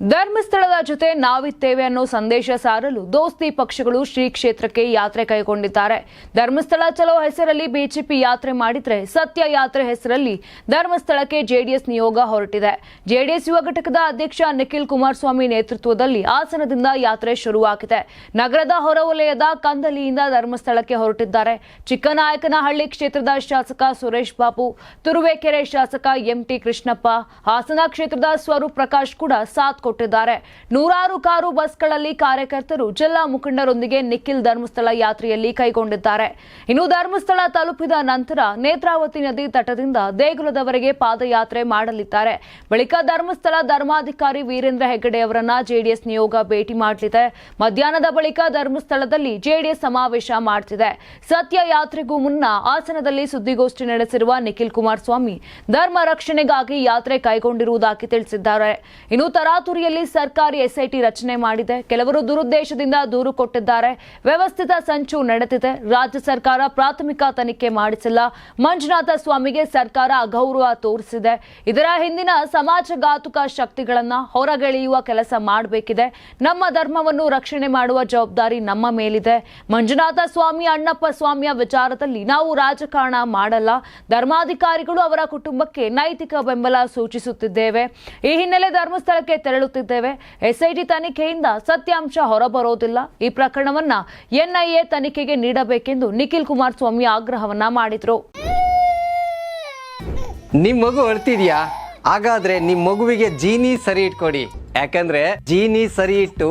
ಧರ್ಮಸ್ಥಳದ ಜೊತೆ ನಾವಿತ್ತೇವೆ ಅನ್ನೋ ಸಂದೇಶ ಸಾರಲು ದೋಸ್ತಿ ಪಕ್ಷಗಳು ಶ್ರೀ ಕ್ಷೇತ್ರಕ್ಕೆ ಯಾತ್ರೆ ಕೈಗೊಂಡಿದ್ದಾರೆ. ಧರ್ಮಸ್ಥಳ ಚಲೋ ಹೆಸರಲ್ಲಿ ಬಿಜೆಪಿ ಯಾತ್ರೆ ಮಾಡಿದ್ರೆ ಸತ್ಯ ಯಾತ್ರೆ ಹೆಸರಲ್ಲಿ ಧರ್ಮಸ್ಥಳಕ್ಕೆ ಜೆಡಿಎಸ್ ನಿಯೋಗ ಹೊರಟಿದೆ. ಜೆಡಿಎಸ್ ಯುವ ಘಟಕದ ಅಧ್ಯಕ್ಷ ನಿಖಿಲ್ ಕುಮಾರಸ್ವಾಮಿ ನೇತೃತ್ವದಲ್ಲಿ ಹಾಸನದಿಂದ ಯಾತ್ರೆ ಶುರುವಾಗಿದೆ. ನಗರದ ಹೊರವಲಯದ ಕಂದಲಿಯಿಂದ ಧರ್ಮಸ್ಥಳಕ್ಕೆ ಹೊರಟಿದ್ದಾರೆ. ಚಿಕ್ಕನಾಯಕನಹಳ್ಳಿ ಕ್ಷೇತ್ರದ ಶಾಸಕ ಸುರೇಶ್ ಬಾಬು, ತುರುವೇಕೆರೆ ಶಾಸಕ ಎಂಟಿ ಕೃಷ್ಣಪ್ಪ, ಹಾಸನ ಕ್ಷೇತ್ರದ ಸ್ವರೂಪ್ ಪ್ರಕಾಶ್ ಕೂಡ ಸಾಥ್ ಕೊಟ್ಟಿದ್ದಾರೆ. ನೂರಾರು ಕಾರು ಬಸ್ಗಳಲ್ಲಿ ಕಾರ್ಯಕರ್ತರು, ಜಿಲ್ಲಾ ಮುಖಂಡರೊಂದಿಗೆ ನಿಖಿಲ್ ಧರ್ಮಸ್ಥಳ ಯಾತ್ರೆಯಲ್ಲಿ ಕೈಗೊಂಡಿದ್ದಾರೆ. ಇನ್ನು ಧರ್ಮಸ್ಥಳ ತಲುಪಿದ ನಂತರ ನೇತ್ರಾವತಿ ನದಿ ತಟದಿಂದ ದೇಗುಲದವರೆಗೆ ಪಾದಯಾತ್ರೆ ಮಾಡಲಿದ್ದಾರೆ. ಬಳಿಕ ಧರ್ಮಸ್ಥಳ ಧರ್ಮಾಧಿಕಾರಿ ವೀರೇಂದ್ರ ಹೆಗ್ಗಡೆ ಅವರನ್ನ ಜೆಡಿಎಸ್ ನಿಯೋಗ ಭೇಟಿ ಮಾಡಲಿದೆ. ಮಧ್ಯಾಹ್ನದ ಬಳಿಕ ಧರ್ಮಸ್ಥಳದಲ್ಲಿ ಜೆಡಿಎಸ್ ಸಮಾವೇಶ ಮಾಡ್ತಿದೆ. ಸತ್ಯ ಯಾತ್ರೆಗೂ ಮುನ್ನ ಹಾಸನದಲ್ಲಿ ಸುದ್ದಿಗೋಷ್ಠಿ ನಡೆಸಿರುವ ನಿಖಿಲ್ ಕುಮಾರಸ್ವಾಮಿ, ಧರ್ಮ ರಕ್ಷಣೆಗಾಗಿ ಯಾತ್ರೆ ಕೈಗೊಂಡಿರುವುದಾಗಿ ತಿಳಿಸಿದ್ದಾರೆ. ಇನ್ನು ತರಾತುರಿಯಲ್ಲಿ ಸರ್ಕಾರಿ ಎಸ್ಐಟಿ ರಚನೆ ಮಾಡಿದೆ. ಕೆಲವರು ದುರುದ್ದೇಶದಿಂದ ದೂರು ಕೊಟ್ಟಿದ್ದಾರೆ. ವ್ಯವಸ್ಥಿತ ಸಂಚು ನಡೆದಿದೆ. ರಾಜ್ಯ ಸರ್ಕಾರ ಪ್ರಾಥಮಿಕ ತನಿಖೆ ಮಾಡಿಸಿಲ್ಲ. ಮಂಜುನಾಥ ಸ್ವಾಮಿಗೆ ಸರ್ಕಾರ ಅಗೌರವ ತೋರಿಸಿದೆ. ಇದರ ಹಿಂದಿನ ಸಮಾಜಘಾತುಕ ಶಕ್ತಿಗಳನ್ನ ಹೊರಗೆಳೆಯುವ ಕೆಲಸ ಮಾಡಬೇಕಿದೆ. ನಮ್ಮ ಧರ್ಮವನ್ನು ರಕ್ಷಣೆ ಮಾಡುವ ಜವಾಬ್ದಾರಿ ನಮ್ಮ ಮೇಲಿದೆ. ಮಂಜುನಾಥ ಸ್ವಾಮಿ, ಅಣ್ಣಪ್ಪ ಸ್ವಾಮಿಯ ವಿಚಾರದಲ್ಲಿ ನಾವು ರಾಜಕಾರಣ ಮಾಡಲ್ಲ. ಧರ್ಮಾಧಿಕಾರಿಗಳು ಅವರ ಕುಟುಂಬಕ್ಕೆ ನೈತಿಕ ಬೆಂಬಲ ಸೂಚಿಸುತ್ತಿದ್ದೇವೆ. ಈ ಹಿನ್ನೆಲೆ ಧರ್ಮಸ್ಥಳಕ್ಕೆ ತೆರಳುತ್ತಿದ್ದೇವೆ ಎಸ್ಐಟಿ ತನಿಖೆಯಿಂದ ಸತ್ಯಾಂಶ ಹೊರಬರೋದಿಲ್ಲ. ಈ ಪ್ರಕರಣವನ್ನ ಎನ್ಐಎ ತನಿಖೆಗೆ ನೀಡಬೇಕೆಂದು ನಿಖಿಲ್ ಕುಮಾರಸ್ವಾಮಿ ಆಗ್ರಹವನ್ನ ಮಾಡಿದ್ರು. ನಿಮ್ ಮಗು ಅಳ್ತಿದ್ಯಾ ಹಾಗಾದ್ರೆ ನಿಮ್ ಮಗುವಿಗೆ ಜೀನಿ ಸರಿ ಇಟ್ಕೊಡಿ. ಯಾಕಂದ್ರೆ ಜೀನಿ ಸರಿ ಇಟ್ಟು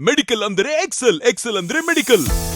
ಮೆಡಿಕಲ್ ಅಂದರೆ ಎಕ್ಸೆಲ್ ಎಕ್ಸೆಲ್ ಅಂದ್ರೆ ಮೆಡಿಕಲ್